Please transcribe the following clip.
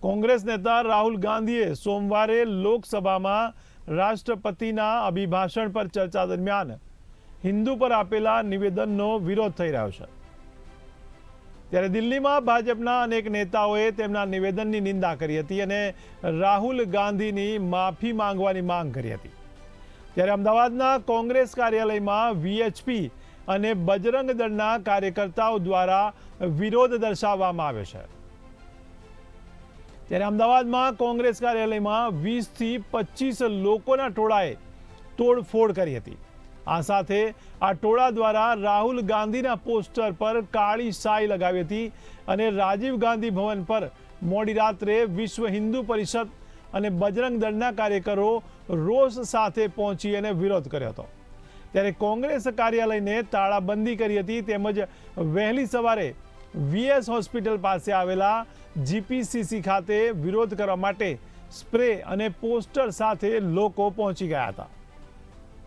કોંગ્રેસ નેતા રાહુલ ગાંધીએ સોમવારે લોકસભામાં રાષ્ટ્રપતિના અભિભાષણ પર ચર્ચા દરમિયાન હિન્દુ પર આપેલા નિવેદનનો વિરોધ થઈ રહ્યો છે. ત્યારે દિલ્હીમાં ભાજપના અનેક નેતાઓએ તેમના નિવેદનની નિંદા કરી હતી અને રાહુલ ગાંધીની માફી માંગવાની માંગ કરી હતી. ત્યારે અમદાવાદના કોંગ્રેસ કાર્યાલયમાં વીએચપી અને બજરંગ દળના કાર્યકર્તાઓ દ્વારા વિરોધ દર્શાવવામાં આવ્યો છે. ત્યારે અમદાવાદમાં કોંગ્રેસ કાર્યાલયમાં વીસથી પચીસ લોકોના ટોળાએ તોડફોડ કરી હતી. આ સાથે આ ટોળા દ્વારા રાહુલ ગાંધીના પોસ્ટર પર કાળી સાઈ લગાવી હતી અને રાજીવ ગાંધી ભવન પર મોડી રાત્રે વિશ્વ હિન્દુ પરિષદ અને બજરંગ દળના કાર્યકરો રોષ સાથે પહોંચી અને વિરોધ કર્યો હતો. ત્યારે કોંગ્રેસ કાર્યાલયને તાળાબંધી કરી હતી તેમજ વહેલી સવારે વીએસ હોસ્પિટલ પાસે આવેલા જીપીસીસી ખાતે વિરોધ કરવા માટે સ્પ્રે અને પોસ્ટર સાથે લોકો પહોંચી ગયા હતા.